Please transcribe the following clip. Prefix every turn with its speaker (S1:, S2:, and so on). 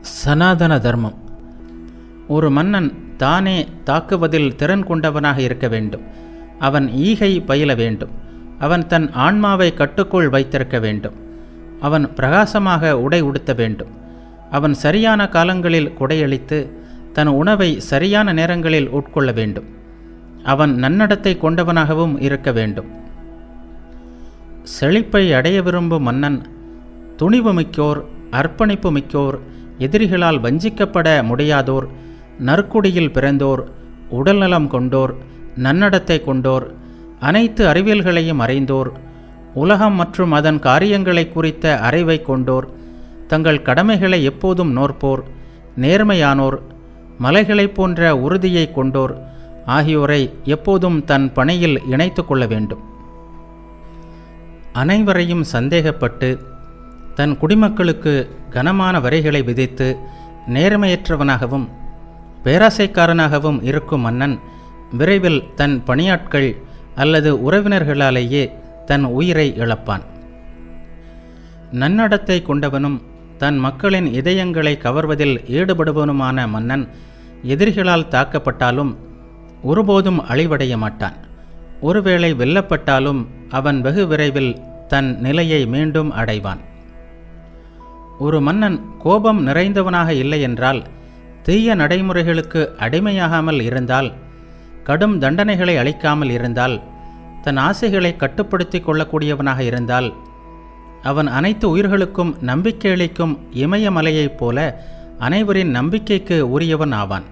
S1: சனாதன தர்மம். ஒரு மன்னன் தானே தாக்குவதில் திறன் கொண்டவனாக இருக்க வேண்டும். அவன் ஈகை பயில வேண்டும். அவன் தன் ஆன்மாவை கட்டுக்குள் வைத்திருக்க வேண்டும். அவன் பிரகாசமாக உடை உடுத்த வேண்டும். அவன் சரியான காலங்களில் குடையளித்து தன் உணவை சரியான நேரங்களில் உட்கொள்ள வேண்டும். அவன் நன்னடத்தை கொண்டவனாகவும் இருக்க வேண்டும். செழிப்பை அடைய விரும்பும் மன்னன் துணிவு மிக்கோர் அர்ப்பணிப்பு மிக்கோர் எதிரிகளால் வஞ்சிக்கப்பட முடியாதோர் நற்குடியில் பிறந்தோர் உடல்நலம் கொண்டோர் நன்னடத்தை கொண்டோர் அனைத்து அறிவியல்களையும் அறிந்தோர் உலகம் மற்றும் அதன் காரியங்களை குறித்த அறிவை கொண்டோர் தங்கள் கடமைகளை எப்போதும் நோற்போர் நேர்மையானோர் மலைகளைப் போன்ற உறுதியை கொண்டோர் ஆகியோரை எப்போதும் தன் பணியில் இணைத்து கொள்ள வேண்டும். அனைவரையும் சந்தேகப்பட்டு தன் குடிமக்களுக்கு கனமான வரிகளை விதித்து நேர்மையற்றவனாகவும் பேராசைக்காரனாகவும் இருக்கும் மன்னன் விரைவில் தன் பணியாட்கள் அல்லது உறவினர்களாலேயே தன் உயிரை இழப்பான். நன்னடத்தை கொண்டவனும் தன் மக்களின் இதயங்களை கவர்வதில் ஈடுபடுபவனுமான மன்னன் எதிரிகளால் தாக்கப்பட்டாலும் ஒருபோதும் அழிவடைய மாட்டான். ஒருவேளை வெல்லப்பட்டாலும் அவன் வெகு விரைவில் தன் நிலையை மீண்டும் அடைவான். ஒரு மன்னன் கோபம் நிறைந்தவனாக இல்லை என்றால் தீய நடைமுறைகளுக்கு அடிமையாகாமல் இருந்தால் கடும் தண்டனைகளை அளிக்காமல் இருந்தால் தன் ஆசைகளை கட்டுப்படுத்தி கொள்ளக்கூடியவனாக இருந்தால் அவன் அனைத்து உயிர்களுக்கும் நம்பிக்கை அளிக்கும் இமயமலையைப் போல அனைவரின் நம்பிக்கைக்கு உரியவன் ஆவான்.